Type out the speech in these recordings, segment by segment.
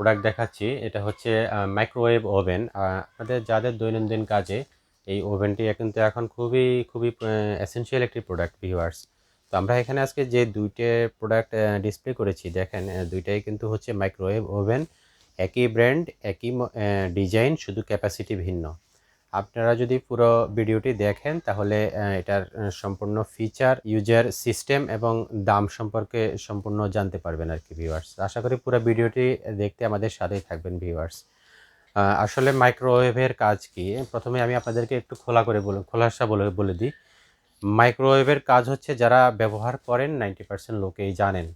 Product দেখাচ্ছি, এটা হচ্ছে মাইক্রোওয়েভ ওভেন আপনাদের যাদের দৈনন্দিন কাজে এই ওভেনটি কিন্তু এখন খুবই খুবই এসেন্সিয়াল একটি প্রোডাক্ট ভিউয়ার্স তো আমরা এখানে আজকে যে দুইটে প্রোডাক্ট ডিসপ্লে করেছি, দেখেন দুইটাই কিন্তু হচ্ছে মাইক্রোওয়েভ ওভেন একই ব্র্যান্ড একই ডিজাইন শুধু ক্যাপাসিটি ভিন্ন। আপনারা যদি পুরো ভিডিওটি দেখেন, তাহলে এটার সম্পূর্ণ ফিচার ইউজার সিস্টেম এবং দাম সম্পর্কে সম্পূর্ণ জানতে পারবেন আর কি ভিউয়ার্স আশা করি পুরো ভিডিওটি দেখতে আমাদের সাথেই থাকবেন ভিউয়ার্স আসলে মাইক্রোওয়েভের কাজ কি? প্রথমে আমি আপনাদেরকে একটু খোলা করে বলে খোলাসা বলে বলে দিই। মাইক্রোওয়েভের কাজ হচ্ছে যারা ব্যবহার করেন নাইনটি পার্সেন্ট লোকেই জানেন।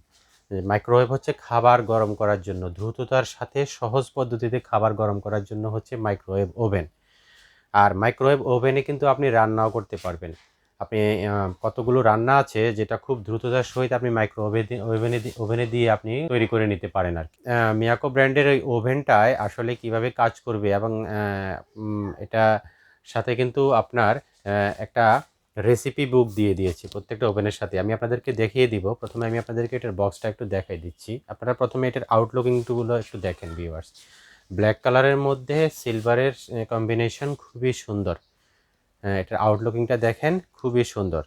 মাইক্রোওয়েভ হচ্ছে খাবার গরম করার জন্য, দ্রুততার সাথে সহজ পদ্ধতিতে খাবার গরম করার জন্য হচ্ছে মাইক্রোওয়েভ ওভেন আর মাইক্রোওয়েভ ওভেনে কিন্তু আপনি রান্নাও করতে পারবেন। আপনি কতগুলো রান্না আছে যেটা খুব দ্রুততার সহিত আপনি মাইক্রো ওভেনে ওভেনে দিয়ে আপনি তৈরি করে নিতে পারেন আর। মিয়াকো ব্র্যান্ডের ওই ওভেনটায় আসলে কীভাবে কাজ করবে এবং এটা সাথে কিন্তু আপনার একটা রেসিপি বুক দিয়ে দিয়েছি প্রত্যেকটা ওভেনের সাথে। আমি আপনাদেরকে দেখিয়ে দিব। প্রথমে আমি আপনাদেরকে এটার বক্সটা একটু দেখাই দিচ্ছি। আপনারা প্রথমে এটার আউটলুকিংগুলো একটু দেখেন ভিউয়ার্স ব্ল্যাক কালারের মধ্যে সিলভারের কম্বিনেশন খুবই সুন্দর। এটার আউটলুকিংটা দেখেন, খুবই সুন্দর।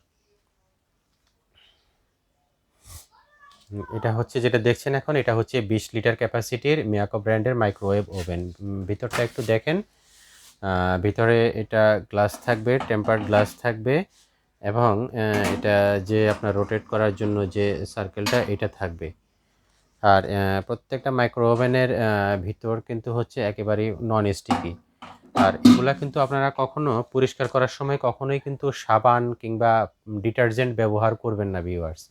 এটা হচ্ছে যেটা দেখছেন এখন, এটা হচ্ছে বিশ লিটার ক্যাপাসিটির মিয়াকো ব্র্যান্ডের মাইক্রোওয়েভ ওভেন ভিতরটা একটু দেখেন। ভিতরে এটা গ্লাস থাকবে টেম্পার্ড গ্লাস থাকবে এবং এটা যে আপনার রোটেট করার জন্য যে সার্কেলটা এটা থাকবে। আর প্রত্যেকটা মাইক্রো ওভেনের ভিতর কিন্তু হচ্ছে একেবারেই নন স্টিকি আর এগুলা কিন্তু আপনারা কখনো পরিষ্কার করার সময় কখনোই কিন্তু সাবান কিংবা ডিটারজেন্ট ব্যবহার করবেন না ভিউয়ার্স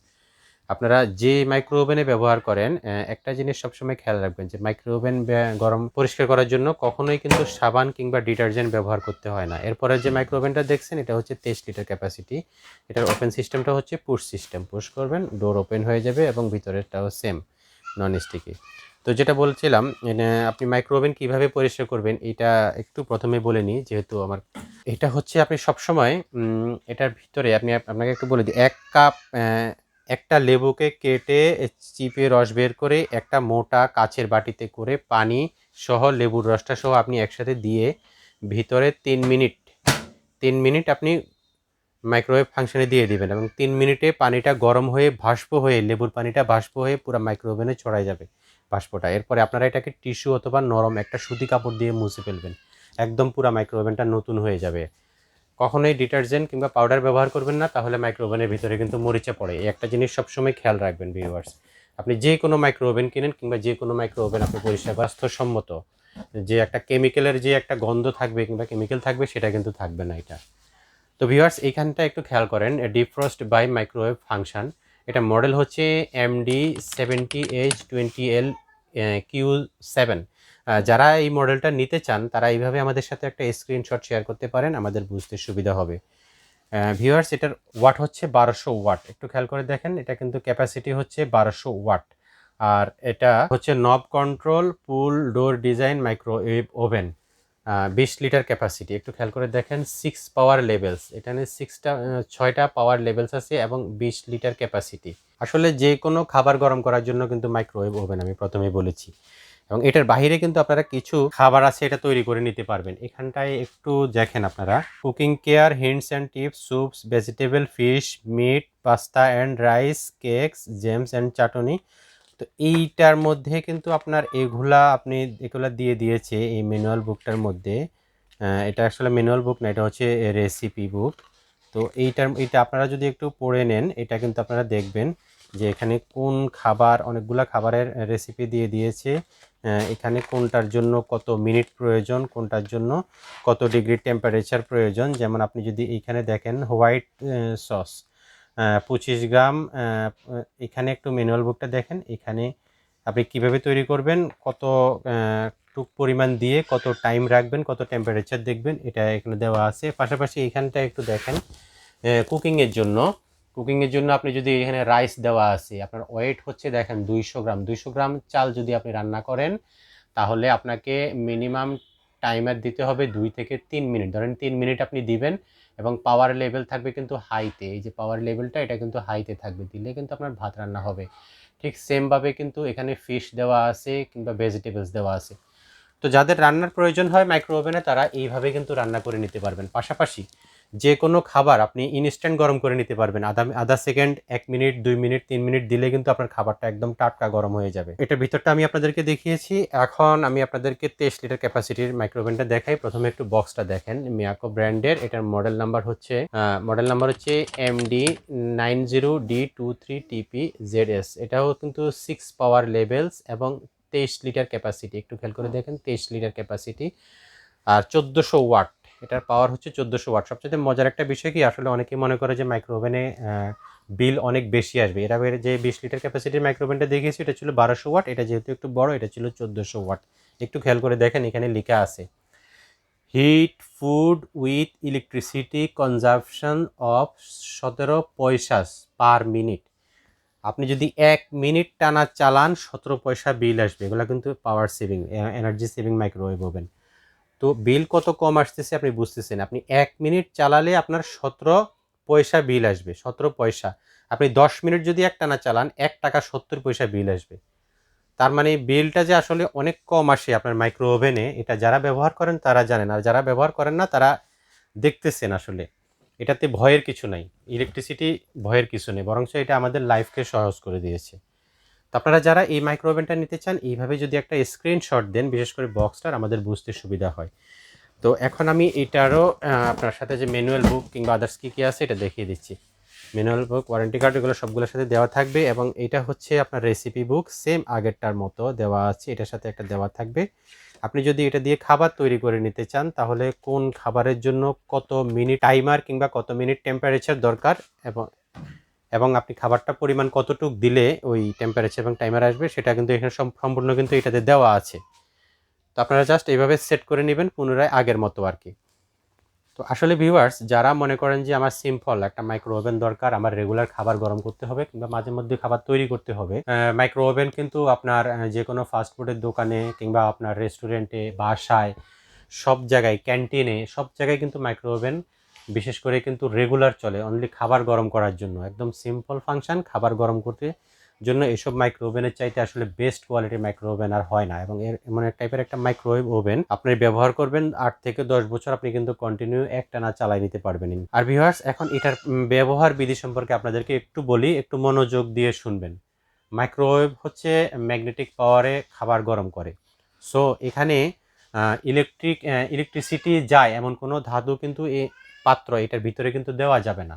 আপনারা যে মাইক্রো ওভেনে ব্যবহার করেন একটা জিনিস সবসময় খেয়াল রাখবেন যে মাইক্রো ওভেন গরম পরিষ্কার করার জন্য কখনোই কিন্তু সাবান কিংবা ডিটারজেন্ট ব্যবহার করতে হয় না। এরপরে যে মাইক্রো ওভেনটা দেখছেন, এটা হচ্ছে তেইশ লিটার ক্যাপাসিটি এটার ওপেন সিস্টেমটা হচ্ছে পুশ সিস্টেম পুশ করবেন ডোর ওপেন হয়ে যাবে এবং ভিতরেরটাও সেম নন স্টিকি তো যেটা বলছিলাম আপনি মাইক্রো ওভেন কীভাবে পরিষ্কার করবেন, এটা একটু প্রথমে বলে নিই, যেহেতু আমার এটা হচ্ছে আপনি সবসময় এটার ভিতরে আপনি আপনাকে একটু বলে দিই, এক কাপ একটা লেবুকে কেটে চিপে রস বের করে একটা মোটা কাচের বাটিতে করে পানি সহ লেবুর রসটা সহ আপনি একসাথে দিয়ে ভিতরে তিন মিনিট তিন মিনিট আপনি মাইক্রোওয়েভ ফাংশনে দিয়ে দিবেন এবং তিন মিনিটে পানিটা গরম হয়ে ভাসপ হয়ে, লেবুর পানিটা ভাসপ হয়ে পুরো মাইক্রোওভেনে ছড়াই যাবে বাষ্পটা এরপরে আপনারা এটাকে টিস্যু অথবা নরম একটা সুতি কাপড় দিয়ে মুছে ফেলবেন। একদম পুরো মাইক্রোওভেনটা নতুন হয়ে যাবে। কখনোই ডিটারজেন্ট কিংবা পাউডার ব্যবহার করবেন না, তাহলে মাইক্রোওভেনের ভিতরে কিন্তু মরিচা পড়ে। এই একটা জিনিস সবসময় খেয়াল রাখবেন ভিউয়ার্স আপনি যে কোনো মাইক্রোওভেন কিনেন কিংবা যে কোনো মাইক্রোওভেন আপনি পরিষ্কার বাস্তবসম্মত যে একটা কেমিক্যালের যে একটা গন্ধ থাকবে কিংবা কেমিক্যাল থাকবে, সেটা কিন্তু থাকবে না এটা। তো ভিউয়ার্স এইখানটা একটু খেয়াল করেন ডিফ্রস্ট বাই মাইক্রোওয়েভ ফাংশন এটা মডেল হচ্ছে MD seventy H twenty L Q seven যারা এই মডেলটা নিতে চান, তারা এইভাবে আমাদের সাথে একটা স্ক্রিনশট শেয়ার করতে পারেন, আমাদের বুঝতে সুবিধা হবে। ভিউয়ার্স এটার ওয়াট হচ্ছে বারোশো ওয়াট একটু খেয়াল করে দেখেন, এটা কিন্তু ক্যাপাসিটি হচ্ছে বারোশো ওয়াট আর এটা হচ্ছে knob control pull door design microwave oven বিশ লিটার ক্যাপাসিটি একটু খেয়াল করে দেখেন সিক্স পাওয়ার লেভেলস এখানে সিক্সটা ছয়টা পাওয়ার লেভেলস আছে এবং বিশ লিটার ক্যাপাসিটি আসলে যে কোনো খাবার গরম করার জন্য কিন্তু মাইক্রোওয়েভ ওভেন আমি প্রথমেই বলেছি। এবং এটার বাইরে কিন্তু আপনারা কিছু খাবার আছে এটা তৈরি করে নিতে পারবেন। এখানটায় একটু দেখেন আপনারা cooking care hints and tips soups vegetable fish meat pasta and rice cakes jams and chutney তো এইটার মধ্যে কিন্তু আপনার এগুলা আপনি এগুলা দিয়ে দিয়েছে এই ম্যানুয়াল বুকটার মধ্যে। এটা আসলে ম্যানুয়াল বুক না, এটা হচ্ছে রেসিপি বুক তো এইটার এটা আপনারা যদি একটু পড়ে নেন, এটা কিন্তু আপনারা দেখবেন যে এখানে কোন খাবার, অনেকগুলা খাবারের রেসিপি দিয়ে দিয়েছে। এখানে কোনটার জন্য কত মিনিট প্রয়োজন, কোনটার জন্য কত ডিগ্রি টেম্পারেচার প্রয়োজন। যেমন আপনি যদি এইখানে দেখেন হোয়াইট সস পঁচিশ গ্রাম এখানে একটু ম্যানুয়াল বুকটা দেখেন। এখানে আপনি কীভাবে তৈরি করবেন, কত টুক পরিমাণ দিয়ে কত টাইম রাখবেন, কত টেম্পারেচার দেখবেন, এটা এখানে দেওয়া আছে। পাশাপাশি এখানটা একটু দেখেন কুকিংয়ের জন্য। কুকিংয়ের জন্য আপনি যদি এখানে রাইস দেওয়া আছে, আপনার ওয়েট হচ্ছে দেখেন দুইশো গ্রাম। দুইশো গ্রাম চাল যদি আপনি রান্না করেন, তাহলে আপনাকে মিনিমাম টাইমার দিতে হবে দুই থেকে তিন মিনিট ধরেন তিন মিনিট আপনি দিবেন এবং পাওয়ার লেভেল থাকবে কিন্তু হাইতে এই যে পাওয়ার লেভেলটা এটা কিন্তু হাইতে থাকবে। দিলে কিন্তু আপনার ভাত রান্না হবে। ঠিক সেমভাবে কিন্তু এখানে ফিশ দেওয়া আছে কিংবা ভেজিটেবলস দেওয়া আছে। তো যাদের রান্নার প্রয়োজন হয় মাইক্রো ওভেনে তারা এইভাবে কিন্তু রান্না করে নিতে পারবেন। পাশাপাশি যে কোনো খাবার আপনি ইনস্ট্যান্ট গরম করে নিতে পারবেন। আধা আধা সেকেন্ড এক মিনিট দুই মিনিট তিন মিনিট দিলে কিন্তু আপনার খাবারটা একদম টাটকা গরম হয়ে যাবে। এটা ভিতরটা আমি আপনাদেরকে দেখিয়েছি। এখন আমি আপনাদেরকে তেইশ লিটার ক্যাপাসিটির মাইক্রোওভেনটা দেখাই। প্রথমে একটু বক্সটা দেখেন। মিয়াকো ব্র্যান্ডের এটার মডেল নাম্বার হচ্ছে মডেল নাম্বার হচ্ছে MD nine zero D two three TP Z S এটাও কিন্তু সিক্স পাওয়ার লেভেলস এবং তেইশ লিটার ক্যাপাসিটি একটু খেয়াল করে দেখেন, তেইশ লিটার ক্যাপাসিটি আর চোদ্দোশো ওয়াট। এটার পাওয়ার হচ্ছে চোদ্দোশো ওয়াট সবচেয়ে মজার একটা বিষয় কি, আসলে অনেকে মনে করে যে মাইক্রোওভেনে বিল অনেক বেশি আসবে। আগে যে বিশ লিটার ক্যাপাসিটির মাইক্রোওভেনটা দেখিয়েছি, এটা ছিল বারোশো ওয়াট এটা যেহেতু একটু বড়, এটা ছিল চোদ্দোশো ওয়াট একটু খেয়াল করে দেখেন, এখানে লেখা আছে heat food with electricity consumption of সতেরো পয়সাস পার মিনিট আপনি যদি এক মিনিট টানা চালান, সতেরো পয়সা বিল আসবে। এগুলো কিন্তু power saving energy saving microwave oven তো বিল কত কম আসতেছে আপনি বুঝতেছেন। আপনি এক মিনিট চালালে আপনার সতেরো পয়সা বিল আসবে, সতেরো পয়সা। আপনি দশ মিনিট যদি এক টানা চালান, এক টাকা সত্তর পয়সা বিল আসবে। তার মানে বিলটা যে আসলে অনেক কম আসে আপনার মাইক্রো ওভেনে এটা যারা ব্যবহার করেন তারা জানেন। আর যারা ব্যবহার করেন না, তারা দেখতেছেন আসলে। এটাতে ভয়ের কিছু নাই ইলেকট্রিসিটি ভয়ের কিছু নেই, বরঞ্চ এটা আমাদের লাইফকে সহজ করে দিয়েছে। তো আপনারা যারা এই মাইক্রো ওভেনটা নিতে চান, এইভাবে যদি একটা স্ক্রিনশট দেন, বিশেষ করে বক্সটার আমাদের বুঝতে সুবিধা হয়। তো এখন আমি এটারও আপনার সাথে যে ম্যানুয়াল বুক কিংবা আদার্স কী কী আছে, এটা দেখিয়ে দিচ্ছি। ম্যানুয়াল বুক ওয়ারেন্টি কার্ড এগুলো সবগুলোর সাথে দেওয়া থাকবে এবং এটা হচ্ছে আপনার রেসিপি বুক সেম আগেরটার মতো দেওয়া আছে, এটার সাথে একটা দেওয়া থাকবে। আপনি যদি এটা দিয়ে খাবার তৈরি করে নিতে চান, তাহলে কোন খাবারের জন্য কত মিনিট টাইমার কিংবা কত মিনিট টেম্পারেচার দরকার এবং এবং আপনি খাবারটা পরিমাণ কতটুক দিলে ওই টেম্পারেচার এবং টাইমার আসবে, সেটা কিন্তু এখানে সম- সম্পূর্ণ কিন্তু এটাতে দেওয়া আছে। তো আপনারা জাস্ট এইভাবে সেট করে নেবেন পুনরায় আগের মতো আর কি। তো আসলে ভিউয়ার্স যারা মনে করেন যে আমার সিম্পল একটা মাইক্রো ওভেন দরকার, আমার রেগুলার খাবার গরম করতে হবে কিংবা মাঝে মধ্যে খাবার তৈরি করতে হবে মাইক্রো ওভেন কিন্তু আপনার যে কোনো ফাস্ট ফুডের দোকানে কিংবা আপনার রেস্টুরেন্টে বাসায়, সব জায়গায় ক্যান্টিনে সব জায়গায় কিন্তু মাইক্রো ওভেন বিশেষ করে কিন্তু রেগুলার চলে অনলি খাবার গরম করার জন্য। একদম সিম্পল ফাংশন খাবার গরম করতে জন্য এসব মাইক্রো ওভেনের চাইতে আসলে বেস্ট কোয়ালিটির মাইক্রো ওভেন আর হয় না। এবং এর এমন এক টাইপের একটা মাইক্রোওয়েভ ওভেন আপনি ব্যবহার করবেন আট থেকে দশ বছর, আপনি কিন্তু কন্টিনিউ একটানা চালাই নিতে পারবেন। আর ভিউয়ার্স এখন এটার ব্যবহার বিধি সম্পর্কে আপনাদেরকে একটু বলি, একটু মনোযোগ দিয়ে শুনবেন। মাইক্রোওয়েভ হচ্ছে ম্যাগনেটিক পাওয়ারে খাবার গরম করে। সো এখানে ইলেকট্রিক ইলেকট্রিসিটি যায় এমন কোনো ধাতু কিন্তু পাত্র এটার ভিতরে কিন্তু দেওয়া যাবে না।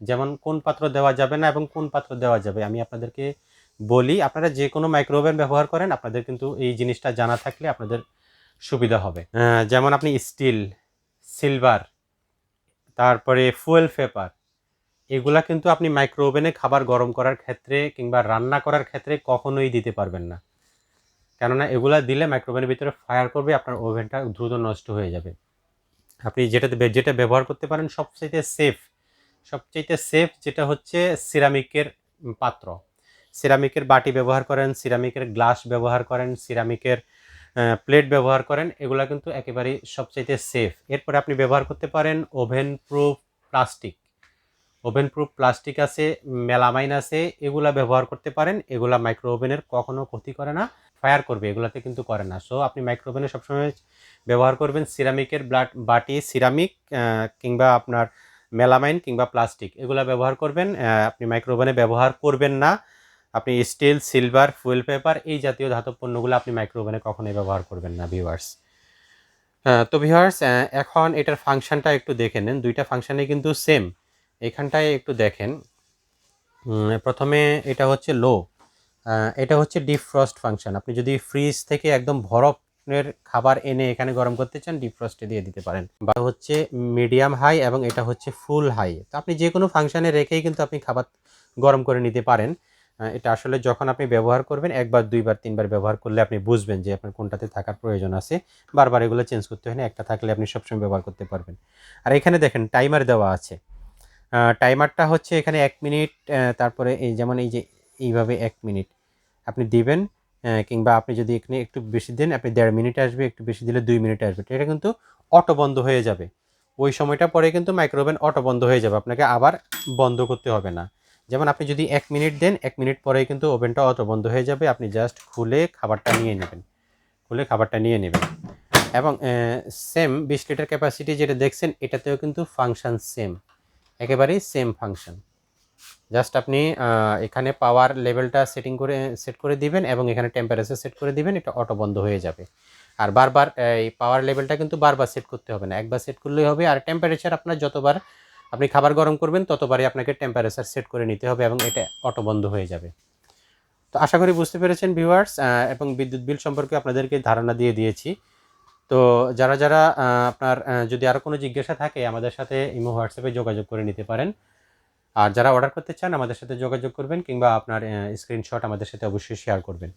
যেমন কোন পাত্র দেওয়া যাবে না এবং কোন পাত্র দেওয়া যাবে, আমি আপনাদেরকে বলি, আপনারা যে কোনো মাইক্রোওভেন ব্যবহার করেন, আপনাদের কিন্তু এই জিনিসটা জানা থাকলে আপনাদের সুবিধা হবে। যেমন আপনি স্টিল সিলভার তারপরে ফুয়েল পেপার এগুলা কিন্তু আপনি মাইক্রো ওভেনে খাবার গরম করার ক্ষেত্রে কিংবা রান্না করার ক্ষেত্রে কখনোই দিতে পারবেন না। কেননা এগুলা দিলে মাইক্রোওভেনের ভিতরে ফায়ার করবে, আপনার ওভেনটা দ্রুত নষ্ট হয়ে যাবে। আপনি যেটাতে যেটা ব্যবহার করতে পারেন সবচাইতে সেফ সবচাইতে সেফ যেটা হচ্ছে সিরামিকের পাত্র। সিরামিকের বাটি ব্যবহার করেন সিরামিকের গ্লাস ব্যবহার করেন সিরামিকের প্লেট ব্যবহার করেন, এগুলা কিন্তু একেবারেই সবচাইতে সেফ এরপরে আপনি ব্যবহার করতে পারেন oven proof plastic oven proof plastic আছে মেলামাইন আছে, এগুলা ব্যবহার করতে পারেন, এগুলা মাইক্রো ওভেনের কখনও ক্ষতি করে না। ফায়ার করবে, এগুলাতে কিন্তু করে না। সো আপনি মাইক্রো ওভেনে সবসময় ব্যবহার করবেন সিরামিকের ব্লাড বাটি সিরামিক কিংবা আপনার মেলামাইন কিংবা প্লাস্টিক এগুলা ব্যবহার করবেন। আপনি মাইক্রো ওভেনে ব্যবহার করবেন না। আপনি স্টিল সিলভার ফুয়েল পেপার এই জাতীয় ধাতব পণ্যগুলো আপনি মাইক্রো ওভেনে কখনোই ব্যবহার করবেন না ভিউয়ার্স তো ভিউয়ার্স এখন এটার ফাংশনটা একটু দেখে নেন। দুইটা ফাংশানে কিন্তু সেম এখানটায় একটু দেখেন। প্রথমে এটা হচ্ছে লো এটা হচ্ছে ডিপ ফ্রস্ট ফাংশন আপনি যদি ফ্রিজ থেকে একদম বরফের খাবার এনে এখানে গরম করতে চান ডিপ ফ্রস্টে দিয়ে দিতে পারেন। বা হচ্ছে মিডিয়াম হাই এবং এটা হচ্ছে ফুল হাই তো আপনি যে কোনো ফাংশানে রেখেই কিন্তু আপনি খাবার গরম করে নিতে পারেন। এটা আসলে যখন আপনি ব্যবহার করবেন, একবার, দুইবার, তিনবার ব্যবহার করলে আপনি বুঝবেন যে আপনার কোনটাতে থাকার প্রয়োজন আছে। বারবার এগুলো চেঞ্জ করতে হয় না একটা থাকলে আপনি সবসময় ব্যবহার করতে পারবেন। আর এখানে দেখেন টাইমার দেওয়া আছে। টাইমারটা হচ্ছে এখানে এক মিনিট তারপরে এই যেমন এই যে এইভাবে এক মিনিট। আপনি দিবেন কিংবা আপনি যদি এখানে একটু বেশি দেন, আপনি দেড় মিনিট আসবে, একটু বেশি দিলে দুই মিনিট আসবে। এটা কিন্তু অটো বন্ধ হয়ে যাবে। ওই সময়টা পরে কিন্তু মাইক্রোওভেন অটো বন্ধ হয়ে যাবে, আপনাকে আবার বন্ধ করতে হবে না। যেমন আপনি যদি এক মিনিট দেন, এক মিনিট পরেই কিন্তু ওভেনটা অটো বন্ধ হয়ে যাবে, আপনি জাস্ট খুলে খাবারটা নিয়ে নেবেন। খুলে খাবারটা নিয়ে নেবেন। এবং সেম বিশ লিটার ক্যাপাসিটি যেটা দেখছেন, এটাতেও কিন্তু ফাংশন সেম একেবারেই সেম ফাংশন জাস্ট আপনি এখানে পাওয়ার লেভেলটা সেটিং করে সেট করে দিবেন এবং এখানে টেম্পারেচার সেট করে দিবেন, এটা অটো বন্ধ হয়ে যাবে। আর বারবার এই পাওয়ার লেভেলটা কিন্তু বারবার সেট করতে হবে না। একবার সেট করলেই হবে আর টেম্পারেচার আপনার যতবার আপনি খাবার গরম করবেন, ততবারই আপনাকে টেম্পারেচার সেট করে নিতে হবে এবং এটা অটো বন্ধ হয়ে যাবে। তো আশা করি বুঝতে পেরেছেন ভিউয়ার্স এবং বিদ্যুৎ বিল সম্পর্কে আপনাদেরকে ধারণা দিয়ে দিয়েছি। তো যারা যারা আপনার যদি আরও কোনো জিজ্ঞাসা থাকে, আমাদের সাথে ইমো হোয়াটসঅ্যাপে যোগাযোগ করে নিতে পারেন। আর যারা অর্ডার করতে চান, আমাদের সাথে যোগাযোগ করবেন কিংবা আপনার স্ক্রিনশট আমাদের সাথে অবশ্যই শেয়ার করবেন।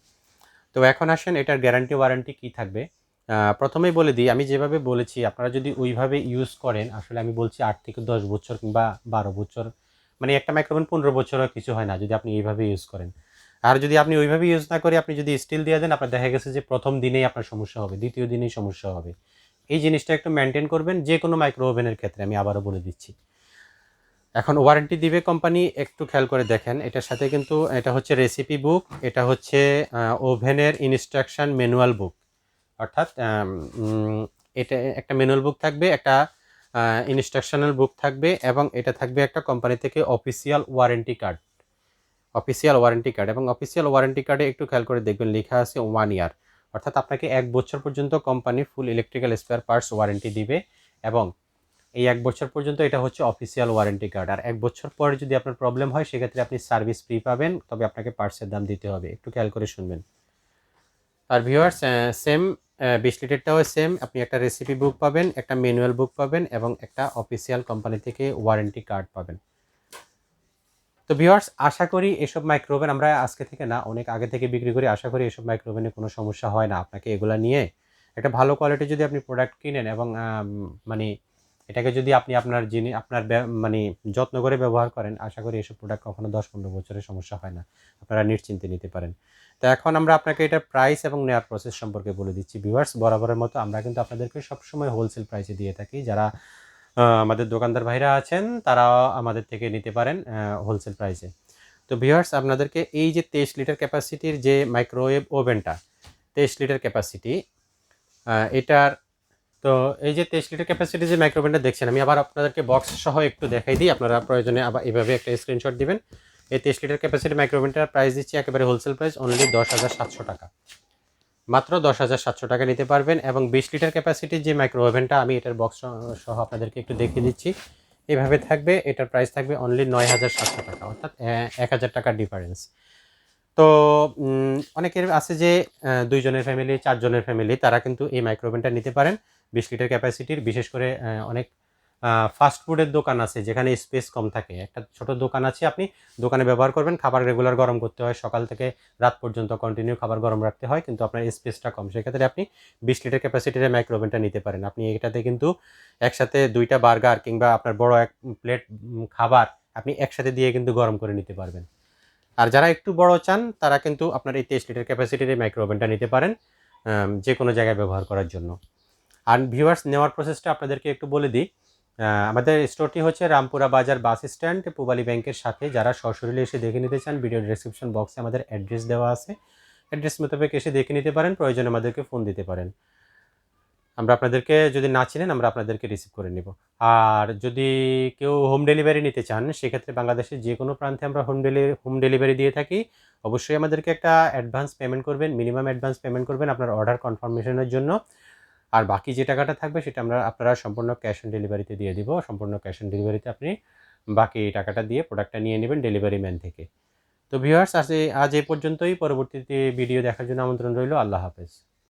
তো এখন আসেন, এটার গ্যারান্টি ওয়ারেন্টি কী থাকবে? প্রথমেই বলে দিই, আমি যেভাবে বলেছি, আপনারা যদি ওইভাবে ইউজ করেন, আসলে আমি বলছি আট থেকে দশ বছর কিংবা বারো বছর মানে একটা মাইক্রোফোন পনেরো বছরও কিছু হয় না, যদি আপনি এইভাবে ইউজ করেন। আর যদি আপনি ওইভাবে ইউজ না করে আপনি যদি স্টিল দিয়ে দেন, আপনার দেখা গেছে যে প্রথম দিনেই আপনার সমস্যা হবে, দ্বিতীয় দিনেই সমস্যা হবে। এই জিনিসটা একটু মেনটেন করবেন যে কোনো মাইক্রো ওভেনের ক্ষেত্রে, আমি আবারও বলে দিচ্ছি। এখন ওয়ারেন্টি দিবে কোম্পানি একটু খেয়াল করে দেখেন। এটার সাথে কিন্তু এটা হচ্ছে রেসিপি বুক এটা হচ্ছে ওভেনের ইনস্ট্রাকশন ম্যানুয়াল বুক অর্থাৎ এটা একটা ম্যানুয়াল বুক থাকবে, একটা ইনস্ট্রাকশনাল বুক থাকবে এবং এটা থাকবে একটা কোম্পানি থেকে official warranty card official warranty card এবং অফিসিয়াল ওয়ারেন্টি কার্ডে একটু খেয়াল করে দেখবেন, লেখা আছে ওয়ান ইয়ার অর্থাৎ আপনাকে এক বছর পর্যন্ত company full electrical spare parts warranty দিবে এবং এই এক বছর পর্যন্ত এটা হচ্ছে অফিসিয়াল ওয়ারেন্টি কার্ড আর এক বছর পরে যদি আপনার প্রবলেম হয়, সেক্ষেত্রে আপনি সার্ভিস ফ্রি পাবেন, তবে আপনাকে পার্টসের দাম দিতে হবে। একটু খেয়াল করে শুনবেন। আর ভিউয়ার্স সেম বিশ লিটারটাও সেম আপনি একটা রেসিপি বুক পাবেন, একটা ম্যানুয়াল বুক পাবেন এবং একটা অফিসিয়াল কোম্পানি থেকে ওয়ারেন্টি কার্ড পাবেন। তো ভিউয়ার্স আশা করি এসব মাইক্রোওভেন আমরা আজকে থেকে না, অনেক আগে থেকে বিক্রি করি, আশা করি এসব মাইক্রোওভেনে কোনো সমস্যা হয় না। আপনাকে এগুলা নিয়ে একটা ভালো কোয়ালিটি যদি আপনি প্রোডাক্ট কিনেন এবং মানে এটাকে যদি আপনি আপনার যিনি আপনার মানে যত্ন করে ব্যবহার করেন, আশা করি এসব প্রোডাক্ট কখনো দশ পনেরো বছরের সমস্যা হয় না। আপনারা নিশ্চিন্তে নিতে পারেন। তো এখন আমরা আপনাকে এটার প্রাইস এবং নেওয়ার প্রসেস সম্পর্কে বলে দিচ্ছি। ভিউয়ার্স বরাবরের মতো আমরা কিন্তু আপনাদেরকে সবসময় হোলসেল প্রাইসে দিয়ে থাকি। যারা আমাদের দোকানদার ভাইরা আছেন তারা আমাদের থেকে নিতে পারেন হোলসেল প্রাইসে তো ভিউয়ার্স আপনাদেরকে এই যে তেইশ লিটার ক্যাপাসিটির যে মাইক্রোওয়েভ ওভেনটা তেইশ লিটার ক্যাপাসিটি এটার তো এই যে তেইশ লিটার ক্যাপাসিটি যে মাইক্রোওভেনটা দেখছেন, আমি আবার আপনাদেরকে বক্স সহ একটু দেখাই দিই। আপনারা প্রয়োজনে আবার এভাবে একটা স্ক্রিনশট দিবেন। এই তেইশ লিটার ক্যাপাসিটি মাইক্রোওভেনটার প্রাইস দিচ্ছি একেবারে হোলসেল প্রাইস অনলি দশ হাজার সাতশো টাকা। মাত্র দশ হাজার সাতশো টাকা নিতে পারবেন এবং বিশ লিটার ক্যাপাসিটির যে মাইক্রো ওভেনটা আমি এটার বক্স সহ আপনাদেরকে একটু দেখিয়ে দিচ্ছি। এভাবে থাকবে, এটার প্রাইস থাকবে অনলি নয় হাজার সাতশো টাকা, অর্থাৎ এক হাজার টাকার ডিফারেন্স তো অনেকের আছে যে দুইজনের ফ্যামিলি চারজনের ফ্যামিলি তারা কিন্তু এই মাইক্রোওভেনটা নিতে পারেন। বিশ লিটার ক্যাপাসিটির, বিশেষ করে অনেক ফাস্ট ফুডের দোকান আছে যেখানে স্পেস কম থাকে। একটা ছোট দোকান আছে, আপনি দোকানে ব্যবহার করবেন, খাবার রেগুলার গরম করতে হয়, সকাল থেকে রাত পর্যন্ত কন্টিনিউ খাবার গরম রাখতে হয়, কিন্তু আপনার স্পেসটা কম। সেক্ষেত্রে আপনি বিশ লিটার ক্যাপাসিটির মাইক্রোওভেনটা নিতে পারেন। আপনি এটাতে কিন্তু একসাথে দুইটা বার্গার কিংবা আপনার বড় এক প্লেট খাবার আপনি একসাথে দিয়ে কিন্তু গরম করে নিতে পারবেন। আর যারা একটু বড় চান, তারা কিন্তু আপনার এই তেইশ লিটার ক্যাপাসিটির মাইক্রোওভেনটা নিতে পারেন যে কোনো জায়গায় ব্যবহার করার জন্য। আর ভিউয়ার্স নেওয়ার প্রসেসটা আপনাদেরকে একটু বলে দিই। আমাদের স্টোরটি হচ্ছে রামপুরা বাজার বাস স্ট্যান্ড পূবালী ব্যাংকের সাথে। যারা সশরীরে এসে দেখে নিতে চান ভিডিও ডিসক্রিপশন বক্সে আমাদের অ্যাড্রেস দেওয়া আছে। অ্যাড্রেস মোতাবেক এসে দেখে নিতে পারেন, প্রয়োজনে আমাদেরকে ফোন দিতে পারেন। আমরা আপনাদেরকে, যদি না চিনেন, আমরা আপনাদেরকে রিসিভ করে নিব। আর যদি কেউ হোম ডেলিভারি নিতে চান, সেক্ষেত্রে বাংলাদেশের যে কোনো প্রান্তে আমরা হোম ডেলিভারি হোম ডেলিভারি দিয়ে থাকি। অবশ্যই আমাদেরকে একটা অ্যাডভান্স পেমেন্ট করবেন মিনিমাম অ্যাডভান্স পেমেন্ট করবেন আপনার অর্ডার কনফার্মেশনের জন্য। আর বাকি যে টাকাটা থাকবে সেটা আমরা আপনারা সম্পূর্ণ ক্যাশ অন ডেলিভারিতে দিয়ে দিব। সম্পূর্ণ ক্যাশ অন ডেলিভারিতে আপনি বাকি টাকাটা দিয়ে প্রোডাক্টটা নিয়ে নেবেন ডেলিভারি ম্যান থেকে। তো ভিউয়ার্স আজ এ, আজ এই পর্যন্তই। পরবর্তীতে ভিডিও দেখার জন্য আমন্ত্রণ রইল। আল্লাহ হাফেজ।